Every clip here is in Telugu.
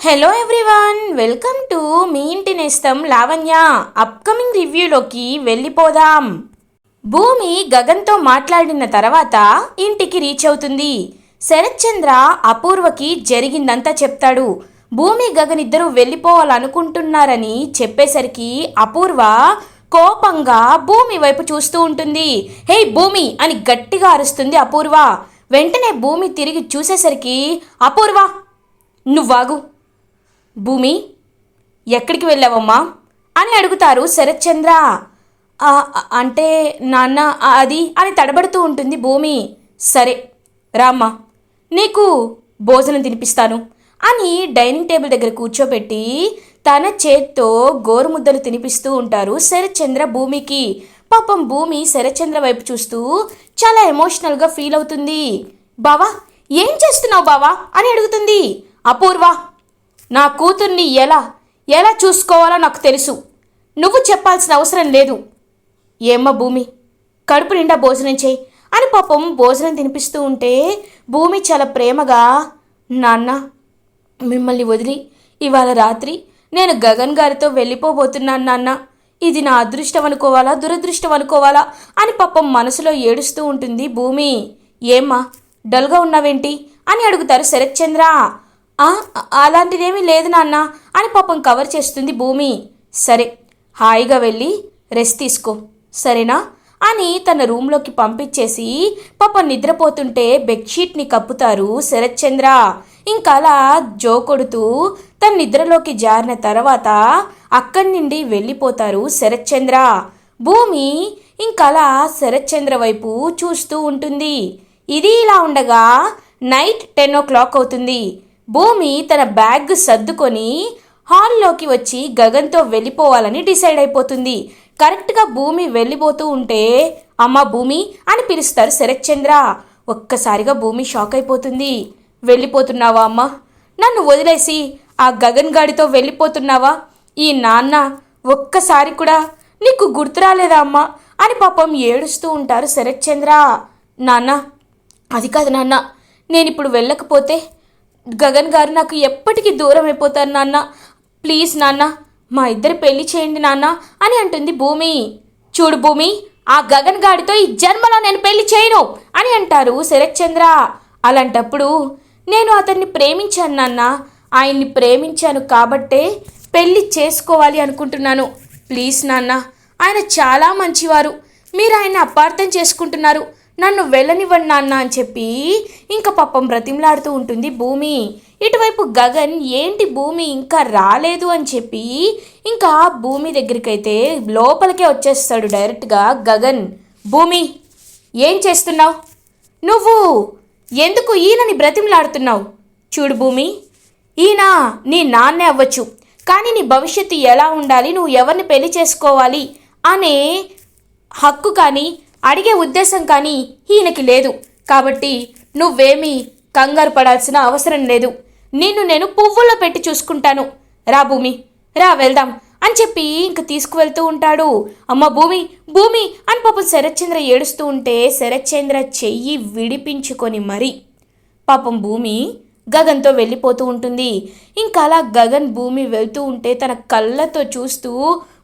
హలో ఎవ్రీవన్ వెల్కమ్ టు మీ ఇంటి నేస్తం లావణ్య అప్కమింగ్ రివ్యూలోకి వెళ్ళిపోదాం. భూమి గగన్తో మాట్లాడిన తర్వాత ఇంటికి రీచ్ అవుతుంది. శరత్చంద్ర అపూర్వకి జరిగిందంతా చెప్తాడు. భూమి గగన్ ఇద్దరు వెళ్ళిపోవాలనుకుంటున్నారని చెప్పేసరికి అపూర్వ కోపంగా భూమి వైపు చూస్తూ ఉంటుంది. హే భూమి! అని గట్టిగా అరుస్తుంది అపూర్వ. వెంటనే భూమి తిరిగి చూసేసరికి అపూర్వ నువ్వాగు భూమి ఎక్కడికి వెళ్ళావమ్మా? అని అడుగుతారు శరత్చంద్ర. అంటే నాన్న అది అని తడబడుతూ ఉంటుంది భూమి. సరే రామ్మా నీకు భోజనం తినిపిస్తాను అని డైనింగ్ టేబుల్ దగ్గర కూర్చోబెట్టి తన చేత్తో గోరుముద్దలు తినిపిస్తూ ఉంటారు శరత్చంద్ర భూమికి. పాపం భూమి శరత్చంద్ర వైపు చూస్తూ చాలా ఎమోషనల్గా ఫీల్ అవుతుంది. బావా ఏం చేస్తున్నావు బావా? అని అడుగుతుంది. అపూర్వ నా కూతుర్ని ఎలా ఎలా చూసుకోవాలో నాకు తెలుసు. నువ్వు చెప్పాల్సిన అవసరం లేదు. ఏమ్మ భూమి కడుపు నిండా భోజనం చేయి అని పాపం భోజనం తినిపిస్తూ ఉంటే భూమి చాలా ప్రేమగా నాన్న మిమ్మల్ని వదిలి ఇవాళ రాత్రి నేను గగన్ గారితో వెళ్ళిపోబోతున్నాను నాన్న. ఇది నా అదృష్టం అనుకోవాలా దురదృష్టం అనుకోవాలా? అని పాపం మనసులో ఏడుస్తూ ఉంటుంది భూమి. ఏమ్మా డల్గా ఉన్నావేంటి? అని అడుగుతారు శరత్చంద్ర. అలాంటిదేమీ లేదు నాన్న అని పాపం కవర్ చేస్తుంది భూమి. సరే హాయిగా వెళ్ళి రెస్ట్ తీసుకో. సరేనా? అని తన రూమ్లోకి పంపించేసి పాప నిద్రపోతుంటే బెడ్షీట్ని కప్పుతారు శరత్చంద్ర. ఇంకా అలా జో కొడుతూ తన నిద్రలోకి జారిన తర్వాత అక్కడి నుండి వెళ్ళిపోతారు శరత్చంద్ర. భూమి ఇంకలా శరత్చంద్ర వైపు చూస్తూ ఉంటుంది. ఇది ఇలా ఉండగా నైట్ టెన్ ఓ క్లాక్ అవుతుంది. భూమి తన బ్యాగ్ సర్దుకొని హాల్లోకి వచ్చి గగన్తో వెళ్ళిపోవాలని డిసైడ్ అయిపోతుంది. కరెక్ట్గా భూమి వెళ్ళిపోతూ ఉంటే అమ్మ భూమి అని పిలుస్తారు శరత్చంద్ర. ఒక్కసారిగా భూమి షాక్ అయిపోతుంది. వెళ్ళిపోతున్నావా అమ్మ? నన్ను వదిలేసి ఆ గగన్ గాడితో వెళ్ళిపోతున్నావా? ఈ నాన్న ఒక్కసారి కూడా నీకు గుర్తు రాలేదా అమ్మా? అని పాపం ఏడుస్తూ ఉంటారు శరత్చంద్ర. నాన్న అది కాదు నాన్న నేను ఇప్పుడు వెళ్ళకపోతే గగన్ గారు నాకు ఎప్పటికీ దూరం అయిపోతారు నాన్న. ప్లీజ్ నాన్న మా ఇద్దరు పెళ్ళి చేయండి నాన్న అని అంటుంది భూమి. చూడు భూమి ఆ గగన్ గాడితో ఈ జన్మలో నేను పెళ్ళి చేయను అని అంటారు శరత్చంద్ర. అలాంటప్పుడు నేను అతన్ని ప్రేమించాను నాన్న. ఆయన్ని ప్రేమించాను కాబట్టే పెళ్ళి చేసుకోవాలి అనుకుంటున్నాను. ప్లీజ్ నాన్న ఆయన చాలా మంచివారు. మీరు ఆయన అపార్థం చేసుకుంటున్నారు. నన్ను వెళ్ళనివ్వండి నాన్న అని చెప్పి ఇంకా పాపం బ్రతిమలాడుతూ ఉంటుంది భూమి. ఇటువైపు గగన్ ఏంటి భూమి ఇంకా రాలేదు అని చెప్పి ఇంకా భూమి దగ్గరికైతే లోపలికే వచ్చేస్తాడు డైరెక్ట్గా గగన్. భూమి ఏం చేస్తున్నావు? నువ్వు ఎందుకు ఈయనని బ్రతిమలాడుతున్నావు? చూడు భూమి ఈయన నీ నాన్నే అవ్వచ్చు. కానీ నీ భవిష్యత్తు ఎలా ఉండాలి? నువ్వు ఎవరిని పెళ్ళి చేసుకోవాలి? అనే హక్కు కానీ అడిగే ఉద్దేశం కానీ ఈయనకి లేదు. కాబట్టి నువ్వేమీ కంగారు పడాల్సిన అవసరం లేదు. నిన్ను నేను పువ్వుల్లో పెట్టి చూసుకుంటాను. రా భూమి రా వెళ్దాం అని చెప్పి ఇంక తీసుకువెళ్తూ ఉంటాడు. అమ్మ భూమి భూమి అని పాపం శరత్చంద్ర ఏడుస్తూ ఉంటే శరత్చంద్ర చెయ్యి విడిపించుకొని మరి పాపం భూమి గగన్తో వెళ్ళిపోతూ ఉంటుంది. ఇంకా అలా గగన్ భూమి వెళ్తూ ఉంటే తన కళ్ళతో చూస్తూ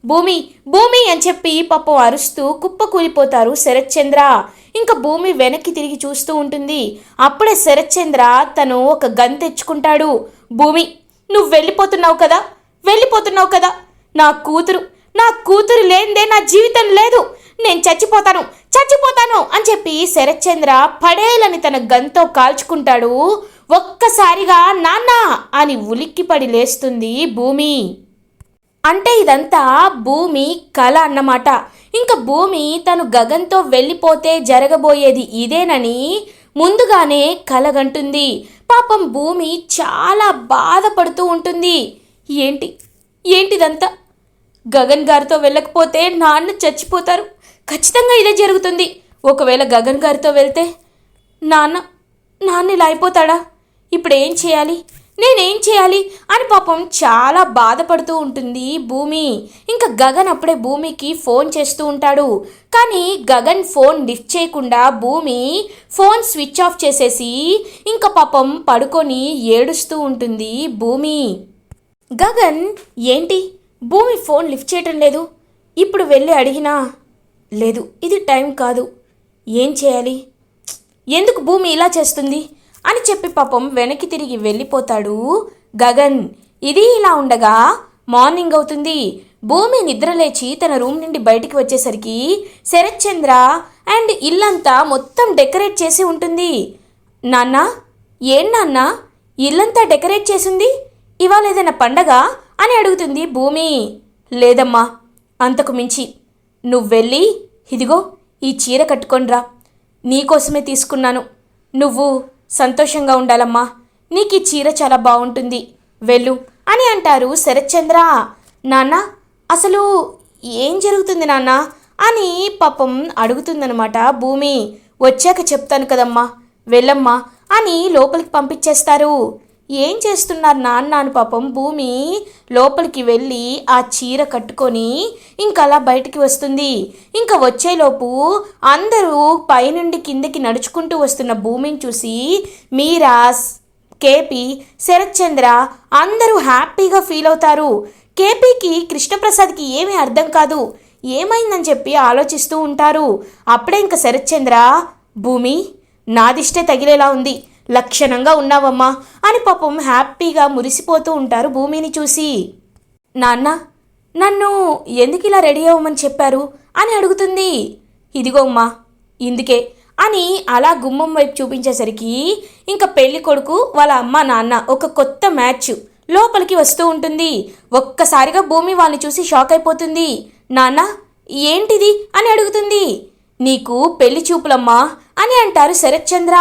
భూమి భూమి అని చెప్పి పాపం అరుస్తూ కుప్ప కూలిపోతారు శరత్చంద్ర. ఇంకా భూమి వెనక్కి తిరిగి చూస్తూ ఉంటుంది. అప్పుడే శరత్చంద్ర తను ఒక గన్ తెచ్చుకుంటాడు. భూమి నువ్వు వెళ్ళిపోతున్నావు కదా? వెళ్ళిపోతున్నావు కదా? నా కూతురు నా కూతురు లేనిదే నా జీవితం లేదు. నేను చచ్చిపోతాను చచ్చిపోతాను అని చెప్పి శరత్చంద్ర పడేలని తన గన్తో కాల్చుకుంటాడు. ఒక్కసారిగా నాన్న అని ఉలిక్కిపడి లేస్తుంది భూమి. అంటే ఇదంతా భూమి కళ అన్నమాట. ఇంకా భూమి తను గగన్తో వెళ్ళిపోతే జరగబోయేది ఇదేనని ముందుగానే కలగంటుంది పాపం భూమి చాలా బాధపడుతూ ఉంటుంది. ఏంటి? ఏంటిదంతా? గగన్ గారితో వెళ్ళకపోతే నాన్న చచ్చిపోతారు. ఖచ్చితంగా ఇదే జరుగుతుంది. ఒకవేళ గగన్ గారితో వెళ్తే నాన్న నాన్న ఇలా అయిపోతాడా? ఇప్పుడు ఏం చేయాలి? నేనేం చేయాలి? అని పాపం చాలా బాధపడుతూ ఉంటుంది భూమి. ఇంకా గగన్ అప్పుడే భూమికి ఫోన్ చేస్తూ ఉంటాడు. కానీ గగన్ ఫోన్ లిఫ్ట్ చేయకుండా భూమి ఫోన్ స్విచ్ ఆఫ్ చేసేసి ఇంకా పాపం పడుకొని ఏడుస్తూ ఉంటుంది భూమి. గగన్ ఏంటి? భూమి ఫోన్ లిఫ్ట్ చేయటం లేదు. ఇప్పుడు వెళ్ళి అడిగినా లేదు. ఇది టైం కాదు. ఏం చేయాలి? ఎందుకు భూమి ఇలా చేస్తుంది? అని చెప్పి పాపం వెనక్కి తిరిగి వెళ్ళిపోతాడు గగన్. ఇది ఇలా ఉండగా మార్నింగ్ అవుతుంది. భూమి నిద్రలేచి తన రూమ్ నుండి బయటికి వచ్చేసరికి శరత్చంద్ర అండ్ ఇల్లంతా మొత్తం డెకరేట్ చేసి ఉంటుంది. నాన్న ఏం నాన్న? ఇల్లంతా డెకరేట్ చేసింది? ఇవాళ ఏదైనా పండగ? అని అడుగుతుంది భూమి. లేదమ్మా అంతకు మించి. నువ్వెళ్ళి ఇదిగో ఈ చీర కట్టుకొనిరా. నీకోసమే తీసుకున్నాను. నువ్వు సంతోషంగా ఉండాలమ్మా. నీకు ఈ చీర చాలా బాగుంటుంది వెళ్ళు అని అంటారు శరత్చంద్ర. నాన్న అసలు ఏం జరుగుతుంది నాన్న? అని పాపం అడుగుతుందనమాట భూమి. వచ్చాక చెప్తాను కదమ్మా. వెళ్ళమ్మా అని లోపలికి పంపించేస్తారు. ఏం చేస్తున్నారు నాన్న అని పాపం? భూమి లోపలికి వెళ్ళి ఆ చీర కట్టుకొని ఇంకా అలా బయటికి వస్తుంది. ఇంకా వచ్చేలోపు అందరూ పైనుండి కిందకి నడుచుకుంటూ వస్తున్న భూమిని చూసి మీరాస్ కేపీ శరత్చంద్ర అందరూ హ్యాపీగా ఫీల్ అవుతారు. కేపీకి కృష్ణప్రసాద్కి ఏమీ అర్థం కాదు. ఏమైందని చెప్పి ఆలోచిస్తూ ఉంటారు. అప్పుడే ఇంకా శరత్చంద్ర భూమి నాదిష్టే తగిలేలా ఉంది. లక్షణంగా ఉన్నావమ్మా అని పాపం హ్యాపీగా మురిసిపోతూ ఉంటారు భూమిని చూసి. నాన్న నన్ను ఎందుకు ఇలా రెడీ అవ్వమని చెప్పారు అని అడుగుతుంది. ఇదిగో అమ్మా ఇందుకే అని అలా గుమ్మం వైపు చూపించేసరికి ఇంకా పెళ్ళి కొడుకు వాళ్ళ అమ్మ నాన్న ఒక కొత్త మ్యాచ్ లోపలికి వస్తూ ఉంటుంది. ఒక్కసారిగా భూమి వాళ్ళని చూసి షాక్ అయిపోతుంది. నాన్న ఏంటిది అని అడుగుతుంది. నీకు పెళ్ళి చూపులమ్మా అని అంటారు శరత్చంద్ర.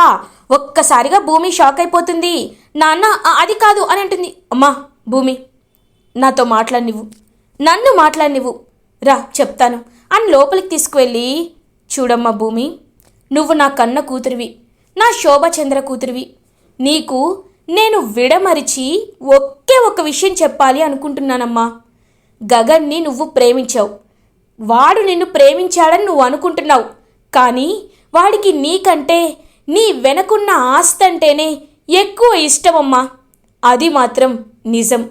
ఒక్కసారిగా భూమి షాక్ అయిపోతుంది. నాన్న అది కాదు అని అంటుంది. అమ్మా భూమి నాతో మాట్లాడినివ్వు. నన్ను మాట్లాడినివ్వు. రా చెప్తాను. అని లోపలికి తీసుకువెళ్ళి చూడమ్మా భూమి నువ్వు నా కన్న కూతురివి. నా శోభచంద్ర కూతురివి. నీకు నేను విడమరిచి ఒకే ఒక విషయం చెప్పాలి అనుకుంటున్నానమ్మా. గగన్ని నువ్వు ప్రేమించావు. వాడు నిన్ను ప్రేమించాడని నువ్వు అనుకుంటున్నావు. కానీ వాడికి నీకంటే నీ వెనకున్న ఆస్తి అంటేనే ఎక్కువ ఇష్టమమ్మా అది మాత్రం నిజం.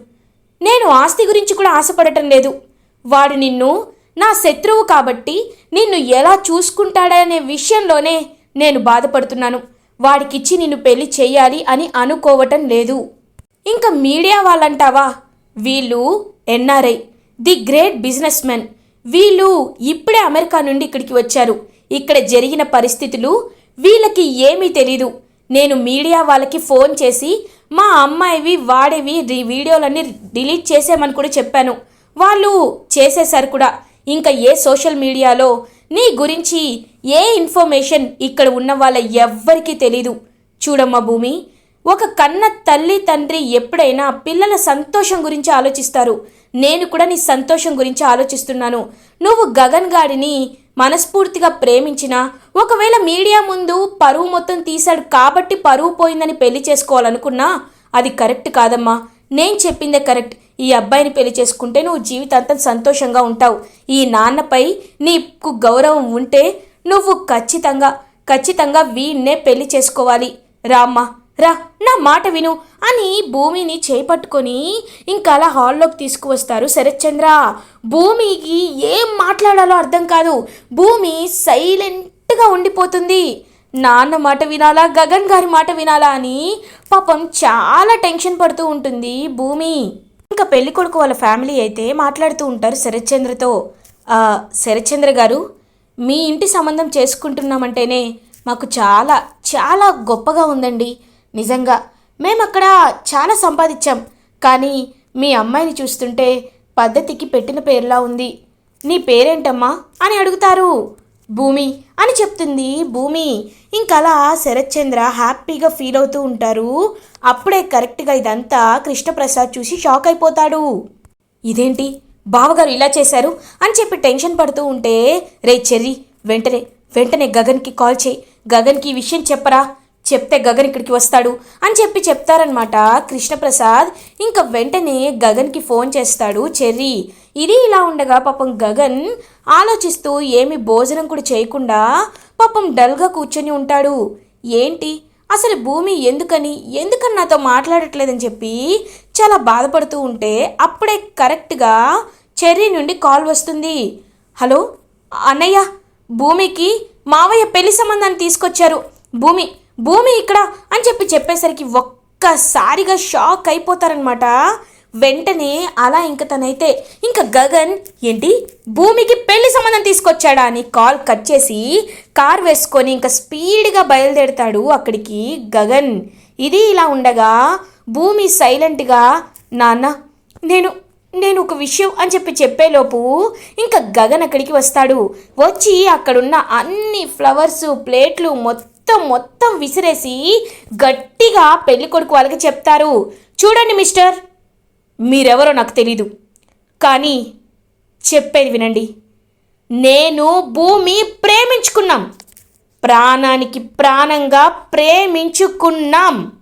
నేను ఆస్తి గురించి కూడా ఆశపడటం లేదు. వాడు నిన్ను నా శత్రువు కాబట్టి నిన్ను ఎలా చూసుకుంటాడనే విషయంలోనే నేను బాధపడుతున్నాను. వాడికిచ్చి నిన్ను పెళ్ళి చేయాలి అని అనుకోవటం లేదు. ఇంకా మీడియా వాళ్ళంటావా? వీళ్ళు NRI the great business men. వీళ్ళు ఇప్పుడే అమెరికా నుండి ఇక్కడికి వచ్చారు. ఇక్కడ జరిగిన పరిస్థితులు వీళ్ళకి ఏమీ తెలీదు. నేను మీడియా వాళ్ళకి ఫోన్ చేసి మా అమ్మాయివి వాడేవి రీ వీడియోలన్నీ డిలీట్ చేసేమని కూడా చెప్పాను. వాళ్ళు చేసేశారు కూడా. ఇంకా ఏ సోషల్ మీడియాలో నీ గురించి ఏ ఇన్ఫర్మేషన్ ఇక్కడ ఉన్న వాళ్ళ ఎవ్వరికీ తెలీదు. చూడమ్మా భూమి ఒక కన్న తల్లి తండ్రి ఎప్పుడైనా పిల్లల సంతోషం గురించి ఆలోచిస్తారు. నేను కూడా నీ సంతోషం గురించి ఆలోచిస్తున్నాను. నువ్వు గగన్ గాడిని మనస్ఫూర్తిగా ప్రేమించినా ఒకవేళ మీడియా ముందు పరువు మొత్తం తీశాడు కాబట్టి పరువు పోయిందని పెళ్ళి చేసుకోవాలనుకున్నా అది కరెక్ట్ కాదమ్మా. నేను చెప్పిందే కరెక్ట్. ఈ అబ్బాయిని పెళ్ళి చేసుకుంటే నువ్వు జీవితాంతం సంతోషంగా ఉంటావు. ఈ నాన్నపై నీకు గౌరవం ఉంటే నువ్వు ఖచ్చితంగా ఖచ్చితంగా వీణ్ణే పెళ్ళి చేసుకోవాలి. రామ్మా. రా నా మాట విను అని భూమిని చేపట్టుకొని ఇంకా అలా హాల్లోకి తీసుకువస్తారు శరత్చంద్ర. భూమికి ఏం మాట్లాడాలో అర్థం కాదు. భూమి సైలెంట్గా ఉండిపోతుంది. నాన్న మాట వినాలా గగన్ గారి మాట వినాలా అని పాపం చాలా టెన్షన్ పడుతూ ఉంటుంది భూమి. ఇంకా పెళ్ళి కొడుకు వాళ్ళ ఫ్యామిలీ అయితే మాట్లాడుతూ ఉంటారు శరత్చంద్రతో. శరత్చంద్ర గారు మీ ఇంటి సంబంధం చేసుకుంటున్నామంటేనే మాకు చాలా చాలా గొప్పగా ఉందండి. నిజంగా మేము అక్కడ చాలా సంపాదించాం కానీ మీ అమ్మాయిని చూస్తుంటే పద్ధతికి పెట్టిన పేరులా ఉంది. నీ పేరేంటమ్మా అని అడుగుతారు. భూమి అని చెప్తుంది భూమి. ఇంకలా శరత్చంద్ర హ్యాపీగా ఫీల్ అవుతూ ఉంటారు. అప్పుడే కరెక్ట్గా ఇదంతా కృష్ణప్రసాద్ చూసి షాక్ అయిపోతాడు. ఇదేంటి? బావగారు ఇలా చేశారు అని చెప్పి టెన్షన్ పడుతూ ఉంటే రే చెర్రీ వెంటనే వెంటనే గగన్కి కాల్ చేయి. గగన్కి ఈ విషయం చెప్పరా? చెప్తే గగన్ ఇక్కడికి వస్తాడు అని చెప్పి చెప్తారనమాట కృష్ణప్రసాద్ ఇంకా వెంటనే గగన్కి ఫోన్ చేస్తాడు చెర్రీ. ఇది ఇలా ఉండగా పాపం గగన్ ఆలోచిస్తూ ఏమి భోజనం కూడా చేయకుండా పాపం డల్గా కూర్చొని ఉంటాడు. ఏంటి? అసలు భూమి ఎందుకని? ఎందుకని నాతో మాట్లాడట్లేదని చెప్పి చాలా బాధపడుతూ ఉంటే అప్పుడే కరెక్ట్గా చెర్రీ నుండి కాల్ వస్తుంది. హలో అన్నయ్య భూమికి మావయ్య పెళ్ళి సంబంధాన్ని తీసుకొచ్చారు. భూమి భూమి ఇక్కడ అని చెప్పి చెప్పేసరికి ఒక్కసారిగా షాక్ అయిపోతారనమాట వెంటనే అలా ఇంక తనైతే ఇంకా గగన్ ఏంటి? భూమికి పెళ్ళి సంబంధం తీసుకొచ్చాడా? అని కాల్ కట్ చేసి కార్ వేసుకొని ఇంకా స్పీడ్గా బయలుదేరుతాడు అక్కడికి గగన్. ఇది ఇలా ఉండగా భూమి సైలెంట్గా నాన్న నేను నేను ఒక విషయం అని చెప్పి చెప్పేలోపు ఇంకా గగన్ అక్కడికి వస్తాడు. వచ్చి అక్కడున్న అన్ని ఫ్లవర్స్ ప్లేట్లు మొత్తం మొత్తం మొత్తం విసిరేసి గట్టిగా పెళ్ళి కొడుకు వాళ్ళకి చెప్తారు. చూడండి మిస్టర్ మీరెవరో నాకు తెలీదు. కానీ చెప్పేది వినండి. నేను భూమి ప్రేమించుకున్నాం. ప్రాణానికి ప్రాణంగా ప్రేమించుకున్నాం.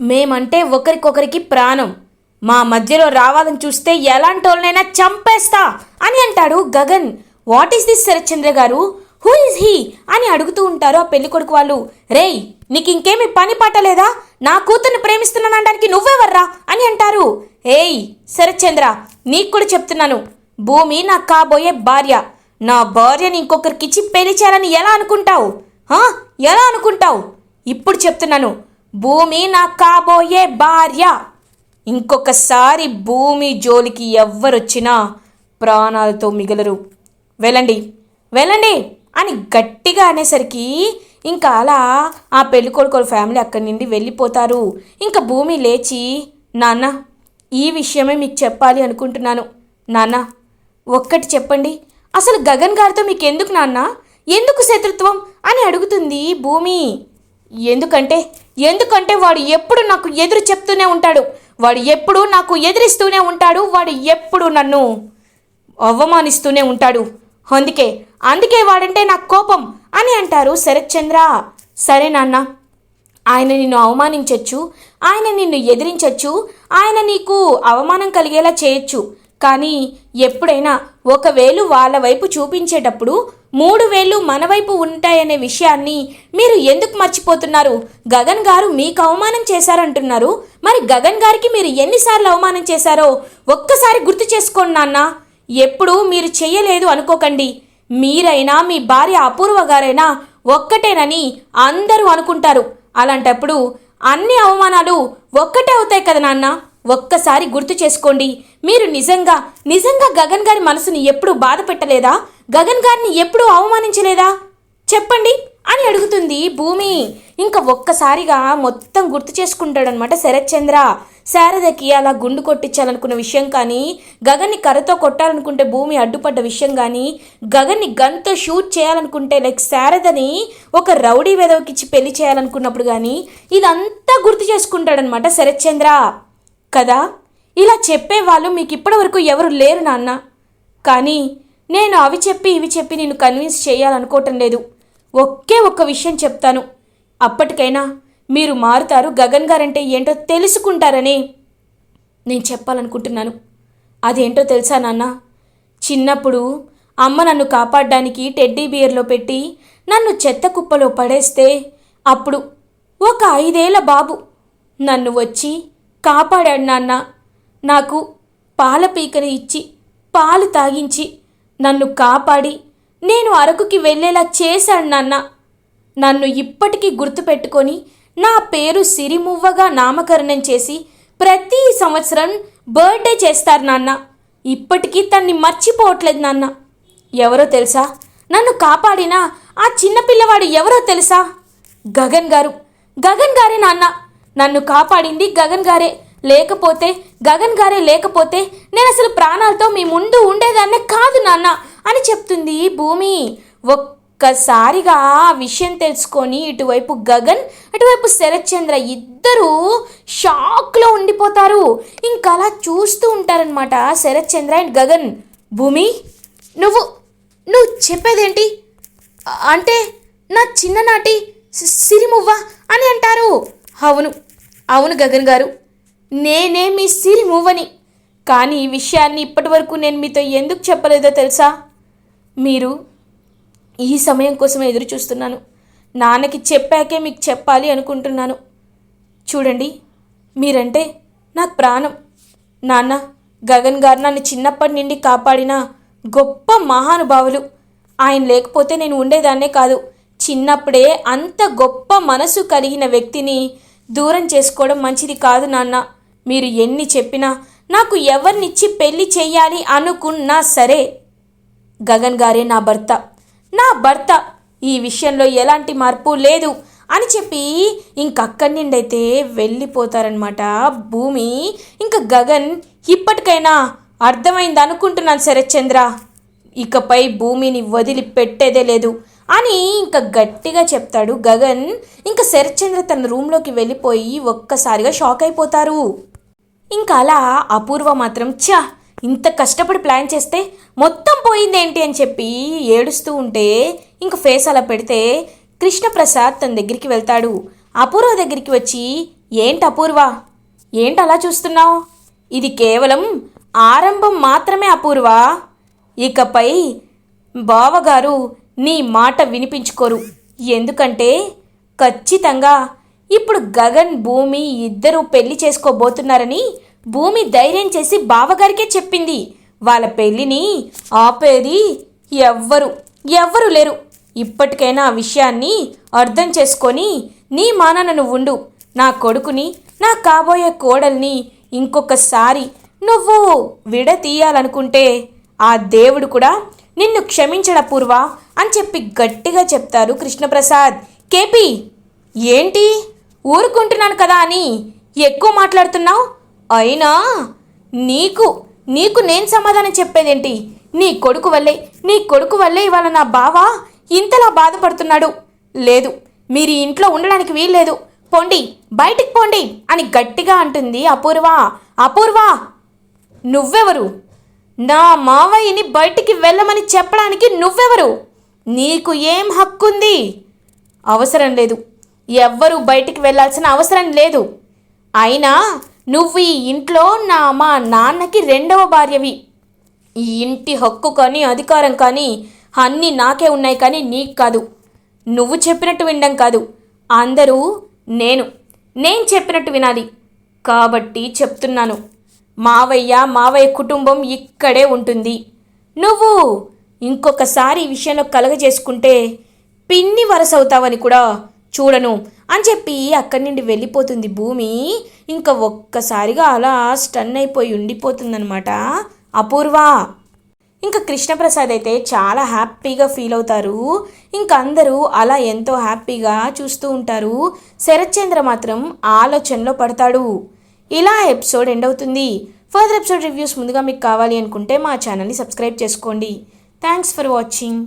మేమంటే ఒకరికొకరికి ప్రాణం. మా మధ్యలో రావాలని చూస్తే ఎలాంటి వాళ్ళనైనా చంపేస్తా అని అంటాడు Gagan. What is this Sharatchandra గారు? హూ ఇస్ హీ అని అడుగుతూ ఉంటారు ఆ పెళ్ళి కొడుకు వాళ్ళు. రేయ్ నీకు ఇంకేమి పని పట్టలేదా నా కూతుర్ని ప్రేమిస్తున్నానడానికి నువ్వెవర్రా? అని అంటారు. ఏయ్ శరత్చంద్ర నీకు కూడా చెప్తున్నాను. భూమి నాకు కాబోయే భార్య. నా భార్యని ఇంకొకరికిచ్చి పెళ్ళి చేయాలని ఎలా అనుకుంటావు? ఎలా అనుకుంటావు? ఇప్పుడు చెప్తున్నాను. భూమి నా కాబోయే భార్య. ఇంకొకసారి భూమి జోలికి ఎవ్వరొచ్చినా ప్రాణాలతో మిగలరు. వెళ్ళండి. వెళ్ళండి. అని గట్టిగా అనేసరికి ఇంకా అలా ఆ పెళ్ళికొడుకోల ఫ్యామిలీ అక్కడి నుండి వెళ్ళిపోతారు. ఇంకా భూమి లేచి నాన్న ఈ విషయమే మీకు చెప్పాలి అనుకుంటున్నాను. నాన్న ఒక్కటి చెప్పండి. అసలు గగన్ గారితో మీకు ఎందుకు నాన్న? ఎందుకు శత్రుత్వం? అని అడుగుతుంది భూమి. ఎందుకంటే ఎందుకంటే వాడు ఎప్పుడు నాకు ఎదురు చెప్తూనే ఉంటాడు. వాడు ఎప్పుడు నాకు ఎదిరిస్తూనే ఉంటాడు. వాడు ఎప్పుడు నన్ను అవమానిస్తూనే ఉంటాడు. అందుకే అందుకే వాడంటే నాకు కోపం అని అంటారు శరత్చంద్ర. సరే నాన్న ఆయన నిన్ను అవమానించవచ్చు ఆయన నిన్ను ఎదిరించవచ్చు ఆయన నీకు అవమానం కలిగేలా చేయొచ్చు. కానీ ఎప్పుడైనా ఒక వేలు వాళ్ళ వైపు చూపించేటప్పుడు మూడు వేలు మన వైపు ఉంటాయనే విషయాన్ని మీరు ఎందుకు మర్చిపోతున్నారు? గగన్ గారు మీకు అవమానం చేశారంటున్నారు. మరి గగన్ గారికి మీరు ఎన్నిసార్లు అవమానం చేశారో ఒక్కసారి గుర్తు చేసుకోండి నాన్నా. ఎప్పుడూ మీరు చెయ్యలేదు అనుకోకండి. మీరైనా మీ భార్య అపూర్వ గారైనా ఒక్కటేనని అందరూ అనుకుంటారు. అలాంటప్పుడు అన్ని అవమానాలు ఒక్కటే అవుతాయి కదా నాన్న? ఒక్కసారి గుర్తు చేసుకోండి. మీరు నిజంగా నిజంగా గగన్ గారి మనసుని ఎప్పుడూ బాధ పెట్టలేదా గగన్ గారిని ఎప్పుడూ అవమానించలేదా? చెప్పండి. అని అడుగుతుంది భూమి ఇంకా ఒక్కసారిగా మొత్తం గుర్తు చేసుకుంటాడనమాట శరత్చంద్ర శారదకి అలా గుండు కొట్టించాలనుకున్న విషయం కానీ గగన్ని కర్రతో కొట్టాలనుకుంటే భూమి అడ్డుపడ్డ విషయం కానీ గగన్ని గన్తో షూట్ చేయాలనుకుంటే లైక్ శారదని ఒక రౌడీ వెదవకిచ్చి పెళ్ళి చేయాలనుకున్నప్పుడు కానీ ఇదంతా గుర్తు చేసుకుంటాడనమాట శరత్చంద్ర కదా? ఇలా చెప్పేవాళ్ళు మీకు ఇప్పటివరకు ఎవరు లేరు నాన్న. కానీ నేను అవి చెప్పి ఇవి చెప్పి నేను కన్విన్స్ చేయాలనుకోవటం లేదు. ఒకే ఒక్క విషయం చెప్తాను. అప్పటికైనా మీరు మారుతారు గగన్ గారంటే ఏంటో తెలుసుకుంటారని నేను చెప్పాలనుకుంటున్నాను. అదేంటో తెలుసా నాన్న? చిన్నప్పుడు అమ్మ నన్ను కాపాడడానికి టెడ్డీ బియర్లో పెట్టి నన్ను చెత్త కుప్పలో పడేస్తే అప్పుడు ఒక ఐదేళ్ళ బాబు నన్ను వచ్చి కాపాడాడు నాన్న. నాకు పాల పీకని ఇచ్చి పాలు తాగించి నన్ను కాపాడి నేను అరకుకి వెళ్ళేలా చేశాడు నాన్న. నన్ను ఇప్పటికీ గుర్తుపెట్టుకొని నా పేరు సిరిమువ్వగా నామకరణం చేసి ప్రతి సంవత్సరం బర్త్డే చేస్తారు నాన్న. ఇప్పటికీ తన్ని మర్చిపోవట్లేదు నాన్న. ఎవరో తెలుసా? నన్ను కాపాడిన ఆ చిన్న పిల్లవాడు ఎవరో తెలుసా? గగన్ గారు. గగన్ గారే నాన్న. నన్ను కాపాడింది గగన్ గారే. లేకపోతే గగన్ గారే లేకపోతే నేను అసలు ప్రాణాలతో మీ ముందు ఉండేదాన్నే కాదు నాన్న. అని చెప్తుంది భూమి. ఒక్కసారిగా ఆ విషయం తెలుసుకొని ఇటువైపు గగన్ అటువైపు శరత్చంద్ర ఇద్దరూ షాక్లో ఉండిపోతారు. ఇంకా అలా చూస్తూ ఉంటారనమాట శరత్చంద్ర అండ్ గగన్. భూమి నువ్వు నువ్వు చెప్పేదేంటి? అంటే నా చిన్ననాటి "సి- సిరిమువ్వ అని అంటారు. అవును అవును గగన్ గారు. నేనే మీ సిరిమువ్వని. కానీ ఈ విషయాన్ని ఇప్పటి వరకు నేను మీతో ఎందుకు చెప్పలేదో తెలుసా? మీరు ఈ సమయం కోసం ఎదురు చూస్తున్నాను. నాన్నకి చెప్పాకే మీకు చెప్పాలి అనుకుంటున్నాను. చూడండి మీరంటే నాకు ప్రాణం. నాన్న గగన్ గారు నన్ను చిన్నప్పటి నుండి కాపాడిన గొప్ప మహానుభావులు. ఆయన లేకపోతే నేను ఉండేదాన్నే కాదు. చిన్నప్పుడే అంత గొప్ప మనసు కలిగిన వ్యక్తిని దూరం చేసుకోవడం మంచిది కాదు నాన్న. మీరు ఎన్ని చెప్పినా నాకు ఎవరినిచ్చి పెళ్ళి చేయాలి అనుకున్నా సరే గగన్ గారే నా భర్త. నా భర్త. ఈ విషయంలో ఎలాంటి మార్పు లేదు అని చెప్పి ఇంకక్కడి నుండి అయితే వెళ్ళిపోతారనమాట భూమి ఇంకా గగన్ ఇప్పటికైనా అర్థమైంది అనుకుంటున్నాను శరత్చంద్ర. ఇకపై భూమిని వదిలిపెట్టేదే లేదు అని ఇంకా గట్టిగా చెప్తాడు గగన్. ఇంకా శరత్చంద్ర తన రూమ్లోకి వెళ్ళిపోయి ఒక్కసారిగా షాక్ అయిపోతారు. ఇంకా అలా అపూర్వ మాత్రం ఛా! ఇంత కష్టపడి ప్లాన్ చేస్తే మొత్తం పోయిందేంటి అని చెప్పి ఏడుస్తూ ఉంటే ఇంక ఫేస్ అలా పెడితే కృష్ణప్రసాద్ తన దగ్గరికి వెళ్తాడు. అపూర్వ దగ్గరికి వచ్చి ఏంటి అపూర్వ? ఏంటి అలా చూస్తున్నావు? ఇది కేవలం ఆరంభం మాత్రమే అపూర్వ. ఇకపై బావగారు నీ మాట వినిపించుకోరు. ఎందుకంటే ఖచ్చితంగా ఇప్పుడు గగన్ భూమి ఇద్దరూ పెళ్ళి చేసుకోబోతున్నారని భూమి ధైర్యం చేసి బావగారికే చెప్పింది. వాళ్ళ పెళ్ళిని ఆపేది ఎవ్వరు ఎవ్వరు లేరు. ఇప్పటికైనా ఆ విషయాన్ని అర్థం చేసుకొని నీ మానాన నువ్వు ఉండు నా కొడుకుని నా కాబోయే కోడల్ని ఇంకొకసారి నువ్వు విడతీయాలనుకుంటే ఆ దేవుడు కూడా నిన్ను క్షమించడ పూర్వ అని చెప్పి గట్టిగా చెప్తారు కృష్ణప్రసాద్. కేపీ ఏంటి? ఊరుకుంటున్నాను కదా అని ఎక్కువ మాట్లాడుతున్నావు? అయినా నీకు నీకు నేను సమాధానం చెప్పేదేంటి? నీ కొడుకు వల్లే నీ కొడుకు వల్లే ఇవాళ నా బావ ఇంతలా బాధపడుతున్నాడు. లేదు మీరు ఇంట్లో ఉండడానికి వీల్లేదు. పోండి బయటికి పోండి అని గట్టిగా అంటుంది అపూర్వ. అపూర్వ నువ్వెవరు? నా మావయ్యని బయటికి వెళ్ళమని చెప్పడానికి నువ్వెవరు? నీకు ఏం హక్కుంది? అవసరం లేదు. ఎవ్వరూ బయటికి వెళ్ళాల్సిన అవసరం లేదు. అయినా నువ్వు ఈ ఇంట్లో నా మా నాన్నకి రెండవ భార్యవి. ఈ ఇంటి హక్కు కానీ అధికారం కానీ అన్నీ నాకే ఉన్నాయి కానీ నీకు కాదు. నువ్వు చెప్పినట్టు వినడం కాదు. అందరూ నేను. నేను చెప్పినట్టు వినాలి. కాబట్టి చెప్తున్నాను. మావయ్య మావయ్య కుటుంబం ఇక్కడే ఉంటుంది. నువ్వు ఇంకొకసారి ఈ విషయంలో కలగజేసుకుంటే పిన్ని వరసవుతావని కూడా చూడను. అని చెప్పి అక్కడి నుండి వెళ్ళిపోతుంది భూమి. ఇంకా ఒక్కసారిగా అలా స్టన్ అయిపోయి ఉండిపోతుందనమాట అపూర్వ! ఇంకా కృష్ణప్రసాద్ అయితే చాలా హ్యాపీగా ఫీల్ అవుతారు. ఇంకా అందరూ అలా ఎంతో హ్యాపీగా చూస్తూ ఉంటారు. శరత్చంద్ర మాత్రం ఆలోచనలో పడతాడు. ఇలా ఎపిసోడ్ ఎండ్ అవుతుంది. ఫర్దర్ ఎపిసోడ్ రివ్యూస్ ముందుగా మీకు కావాలి అనుకుంటే మా ఛానల్ని సబ్స్క్రైబ్ చేసుకోండి. Thanks for watching.